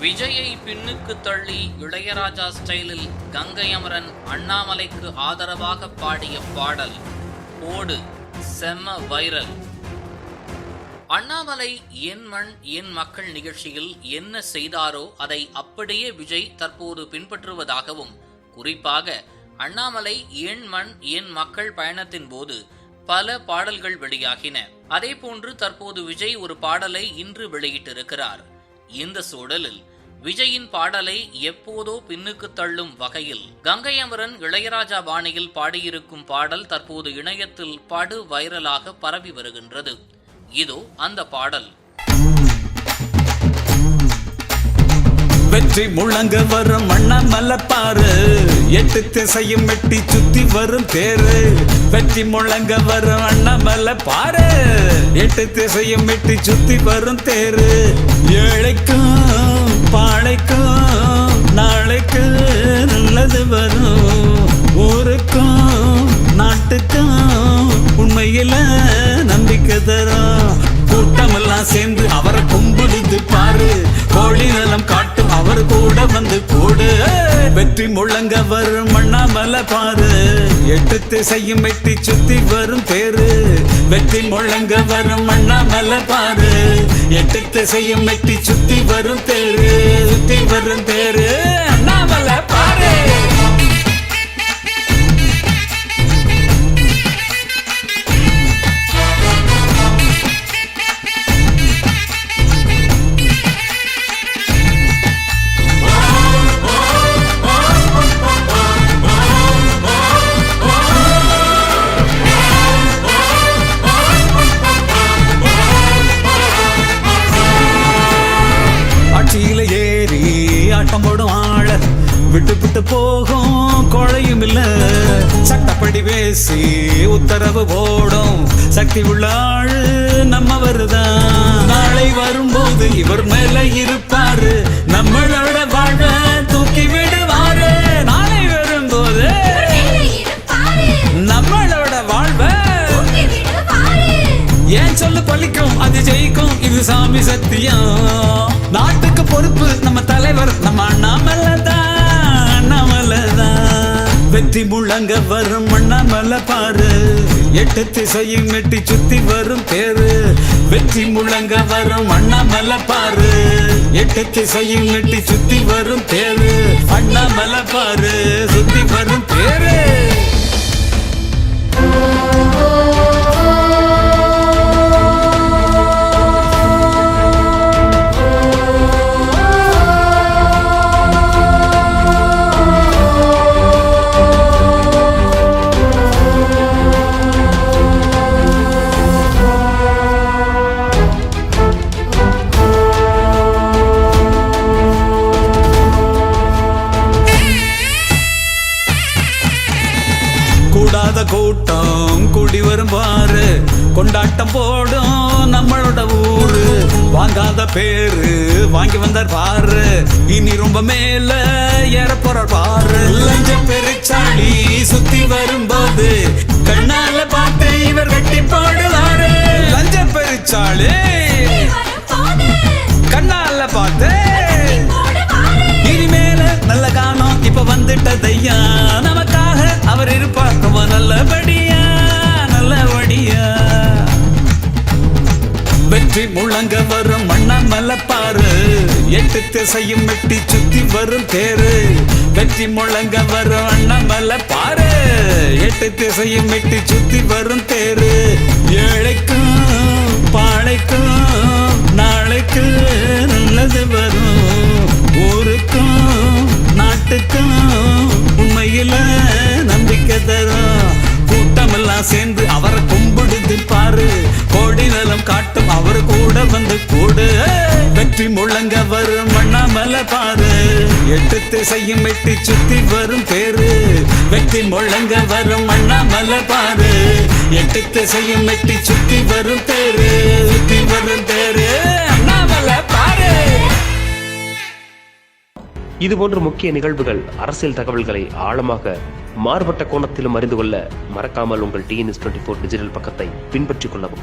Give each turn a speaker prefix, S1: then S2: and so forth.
S1: விஜயை பின்னுக்கு தள்ளி இளையராஜா ஸ்டைலில் கங்கை அமரன் அண்ணாமலைக்கு ஆதரவாக பாடிய பாடல். ஓடு. செம்ம வைரல். அண்ணாமலை என் மண் என் மக்கள் நிகழ்ச்சியில் என்ன செய்தாரோ அதை அப்படியே விஜய் தற்போது பின்பற்றுவதாகவும் குறிப்பாக அண்ணாமலை என் மண் என் மக்கள் பயணத்தின் போது பல பாடல்கள் வெளியாகின. அதேபோன்று தற்போது விஜய் ஒரு பாடலை இன்று வெளியிட்டிருக்கிறார். இந்த சூழலில் விஜயின் பாடலை எப்போதோ பின்னுக்கு தள்ளும் வகையில் கங்கை அமரன் இளையராஜா பாணியில் பாடியிருக்கும் பாடல் தற்போது இணையத்தில் படு வைரலாக பரவி வருகின்றது. இதோ அந்த பாடல்.
S2: வெற்றி முழங்க வரும் மண்ணா மலப்பாறு எட்டு திசையும் வெட்டி சுத்தி வரும் தேரு. வெற்றி முழங்க வரும் அண்ணாமலை பாரு எட்டு திசையும் வெட்டி சுத்தி வரும் தேரு. ஏழைக்கும் பாழைக்கும் நாளைக்கு நல்லது வரும். ஊருக்கும் நாட்டுக்கும் உண்மையில நம்பிக்கை தரும். கூட்டமெல்லாம் சேர்ந்து அவரை கும்பிடுது பாரு. கோழி நலம் காட்டும் அவர் கூட வந்து கூடு. வெற்றி முழங்க வரும் அண்ணாமலை பாரு. எட்டு திசையும் வெட்டி சுத்தி வரும் தேரு. வெற்றி முழங்க வரும் அண்ணாமலை பாரு எட்டு திசையும் வெட்டி சுத்தி வரும் தேரு சுத்தி வரும் தேரு. ஆட்டம் போடும் ஆள. விட்டு விட்டு போகும் கொழையும் இல்ல. சட்டப்படி பேசி உத்தரவு போடும். சக்தி உள்ள ஆளு நம்ம வருதான் நாளை வரும்போது இவர் மேல இருப்பாரு. நம்மளோட இது சாமி சத்தியம். நாட்டுக்கு பொறுப்பு நம்ம தலைவர் நம்ம அண்ணாமலதான் அண்ணாமலதான். வெற்றி முழங்க வரும் அண்ணாமலை பாரு. எட்டு திசையும் மெட்டி சுத்தி வரும் தேரு வெற்றி முழங்க வரும் அண்ணாமலை பாரு. எட்டு திசையும் மெட்டி சுத்தி வரும் தேரு அண்ணாமலை பாரு சுத்தி வரும் தேரு கொண்டாட்டம் போடும் நம்மளோட ஊரு. வாங்காத பேரு வாங்கி வந்தார் பாரு. இனி ரொம்ப மேல ஏற போறார் பாரு. லஞ்ச பெருச்சாளி சுத்தி வரும்போது கண்ணால பார்த்து இவர் கட்டி போடுவாரு. லஞ்ச பெருச்சாளி கண்ணால பார்த்து இனிமேல நல்ல காணும். இப்ப வந்துட்டதையா எட்டு திசையும் வெட்டி சுத்தி வரும் தேரு. வெற்றி முழங்க வரும் அண்ணாமல பாரு. எட்டு திசையும் வெட்டி சுத்தி வரும் தேரு. ஏழைக்கும் பாழைக்கும் நாளைக்கு நல்லது வரும். ஊருக்கும் நாட்டுக்கும் உண்மையில நம்பிக்கை தரும். கூட்டமெல்லாம் சேர்ந்து அவரை பாரு எட்டு திசையும் வெட்டி சுத்தி வரும் பேரு. வெட்டி முழங்க வரும் அண்ணாமலை பாரு எட்டு திசையும் வெட்டி சுத்தி வரும் பேரு. சுத்தி வரும் பேரு அண்ணாமலை பாரு
S3: இதுபோன்ற முக்கிய நிகழ்வுகள் அரசியல் தகவல்களை ஆழமாக மாறுபட்ட கோணத்திலும் அறிந்து கொள்ள மறக்காமல் உங்கள் டிஎன்எஸ் டுவெண்ட்டி ஃபோர் டிஜிட்டல் பக்கத்தை பின்பற்றிக் கொள்ளவும்.